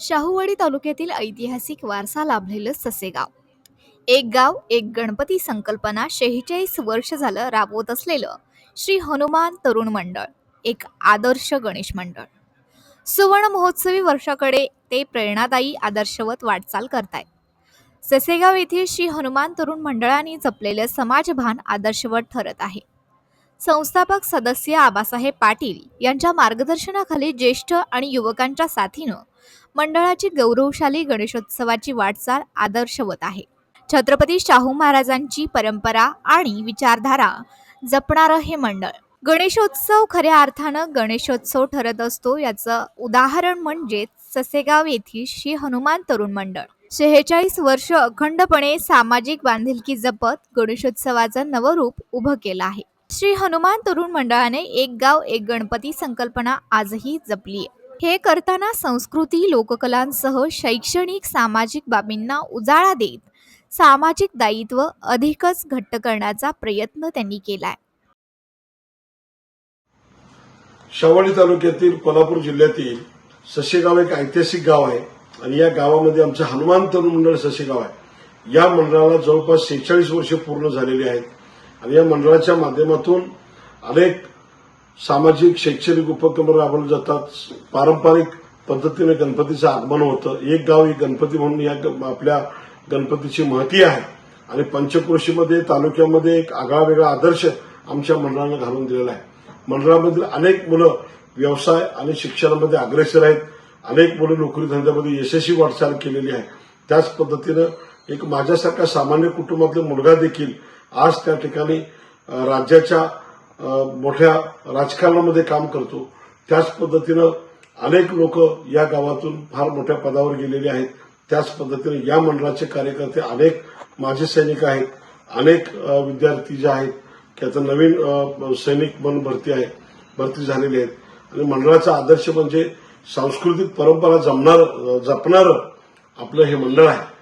शाहूवाडी तालुक्यातील ऐतिहासिक वारसा लाभलेलं ससेगाव. एक गाव एक गणपती संकल्पना शेहेचाळीस वर्ष झालं राबवत असलेलं श्री हनुमान तरुण मंडळ एक आदर्श गणेश मंडळ. सुवर्ण महोत्सवी वर्षाकडे ते प्रेरणादायी आदर्शवत वाटचाल करतायत. ससेगाव येथील श्री हनुमान तरुण मंडळाने जपलेलं समाजभान आदर्शवत ठरत आहे. संस्थापक सदस्य आबासाहेब पाटील यांच्या मार्गदर्शनाखाली ज्येष्ठ आणि युवकांच्या साथीनं मंडळाची गौरवशाली गणेशोत्सवाची वाटचाल आदर्शवत आहे. छत्रपती शाहू महाराजांची परंपरा आणि विचारधारा जपणारं हे मंडळ. गणेशोत्सव खऱ्या अर्थानं गणेशोत्सव ठरत असतो याचं उदाहरण म्हणजे ससेगाव येथील श्री हनुमान तरुण मंडळ. शेहेचाळीस वर्ष अखंडपणे सामाजिक बांधिलकी जपत गणेशोत्सवाचं नवरूप उभं केलं आहे. श्री हनुमान तरुण मंडळाने एक गाव एक गणपती संकल्पना आजही जपली आहे हे करताना संस्कृती लोककलांसह शैक्षणिक सामाजिक बाबींना उजाळा देत सामाजिक दायित्व अधिकच घट्ट करण्याचा प्रयत्न त्यांनी केलाय. शावळी तालुक्यातील कोल्हापूर जिल्ह्यातील सशेगाव एक ऐतिहासिक गाव आहे आणि या गावामध्ये आमचं हनुमान तरुण मंडळ सशेगाव आहे. या मंडळाला जवळपास शेहेचाळीस वर्ष पूर्ण झालेली आहेत आणि या मंडळाच्या माध्यमातून अनेक सामाजिक शैक्षणिक उपक्रम राबवले जातात. पारंपरिक पद्धतीने गणपतीचं आगमन होतं. एक गाव एक गणपती म्हणून या ग- आपल्या गणपतीची महती आहे. आणि पंचक्रोशीमध्ये तालुक्यामध्ये एक आगळा वेगळा आदर्श आमच्या मंडळानं घालून दिलेला आहे. मंडळामधील अनेक मुलं व्यवसाय आणि शिक्षणामध्ये अग्रेसर आहेत. अनेक मुलं नोकरी धंद्यामध्ये यशस्वी वाटचाल केलेली आहे. त्याच पद्धतीनं एक माझ्यासारख्या सामान्य कुटुंबातला मुलगा देखील आज त्या ठिकाणी राज्याच्या मोठ्या राजकारणामध्ये काम करतो. त्याच पद्धतीनं अनेक लोक या गावातून फार मोठ्या पदावर गेलेले आहेत. त्याच पद्धतीने या मंडळाचे कार्यकर्ते अनेक माजी सैनिक आहेत. अनेक विद्यार्थी जे आहेत की आता नवीन सैनिक म्हणून भरती आहे भरती झालेली आहेत. आणि मंडळाचा आदर्श म्हणजे सांस्कृतिक परंपरा जमणार जपणारं आपलं हे मंडळ आहे.